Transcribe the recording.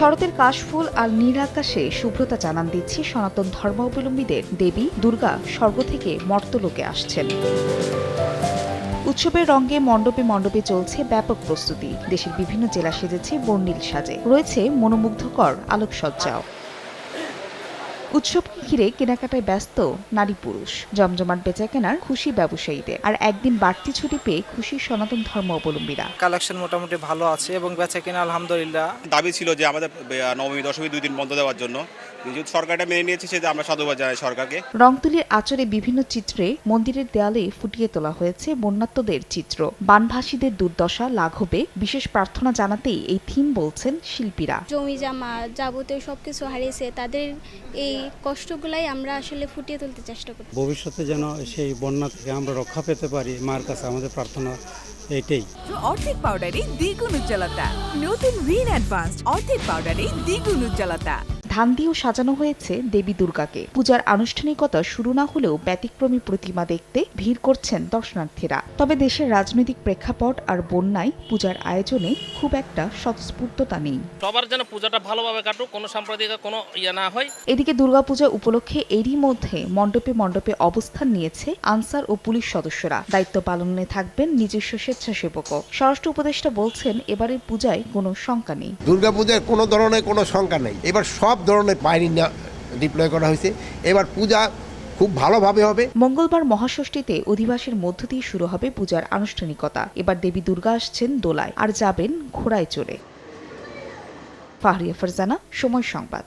শরতের কাশফুল আর নীল আকাশে শুভ্রতা জানান দিচ্ছে সনাতন ধর্মাবলম্বীদের। দেবী, দুর্গা স্বর্গ থেকে মর্তলোকে আসছেন। উৎসবের রঙে মণ্ডপে মণ্ডপে চলছে ব্যাপক প্রস্তুতি। দেশের বিভিন্ন জেলা সেজেছে বর্ণিল সাজে। রয়েছে মনোমুগ্ধকর আলোকসজ্জাও। উৎসবকে ঘিরে কেনাকাটায় ব্যস্ত নারী পুরুষ জমজমাট বেচা কেনার খুশি ব্যবসায়ীদের আর একদিন বাড়তি ছুটি পেয়ে খুশি সনাতন ধর্মাবলম্বীরা কালেকশন মোটামুটি ভালো আছে এবং বেচা কিনা আলহামদুলিল্লাহ। দাবি ছিল যে আমাদের নবমী দশমী দুই দিন বন্ধ দেওয়ার জন্য। সরকারটা মেনে নিয়েছে সেটা আমরা সাধুবাদ জানাই সরকারকে। রংতুলির আচরে বিভিন্ন চিত্রে মন্দিরের দেয়ালে ফুটিয়ে তোলা হয়েছে বন্যাত্মদের চিত্র। বানভাসীদের দুর্দশা লাঘবে বিশেষ প্রার্থনা জানাতেই এই থিম বলছেন শিল্পীরা। জমি জামা যাবতীয় সব কিছু হারিয়েছে তাদের এই কষ্টগুলাই আমরা আসলে ফুটিয়ে তুলতে চেষ্টা করি ভবিষ্যতে যেন সেই বন্যা থেকে আমরা রক্ষা পেতে পারি মার কাছে আমাদের প্রার্থনা এটাই। অর্ধেক পাউডারে দ্বিগুণ উজ্জ্বলতা। নতুন রিন অ্যাডভান্সড অর্ধেক পাউডারে দ্বিগুণ উজ্জ্বলতা। ধান দিয়েও সাজানো হয়েছে দেবী দুর্গাকে। পূজার আনুষ্ঠানিকতা শুরু না হলেও ব্যতিক্রমী প্রতিমা দেখতে ভিড় করছেন দর্শনার্থীরা। তবে দেশের রাজনৈতিক প্রেক্ষাপট আর বন্যায় পূজার আয়োজনে খুব একটা স্বতঃস্ফূর্ততা নেই। সবার যেন পূজাটা ভালোভাবে কাটুক কোনো সাম্প্রদায়িক কোনো ইয়ে না হয়। এদিকে দুর্গাপূজা উপলক্ষে এরই মধ্যে মণ্ডপে মণ্ডপে অবস্থান নিয়েছে আনসার ও পুলিশ সদস্যরা। দায়িত্ব পালনে থাকবেন নিজস্ব স্বেচ্ছাসেবকও স্বরাষ্ট্র উপদেষ্টা বলছেন এবারের পূজায় কোনো শঙ্কা নেই। দুর্গাপূজার কোনো ধরনের কোনো শঙ্কা নেই। এবার সব ধরনের বাহিনী ডিপ্লয় করা হয়েছে। এবার পূজা খুব ভালোভাবে হবে। মঙ্গলবার মহাষষ্ঠীতে অধিবাসের মধ্য দিয়ে শুরু হবে পূজার আনুষ্ঠানিকতা। এবার দেবী দুর্গা আসছেন দোলায় আর যাবেন ঘোড়ায় চড়ে। ফাহরিয়া ফারজানা, সময় সংবাদ।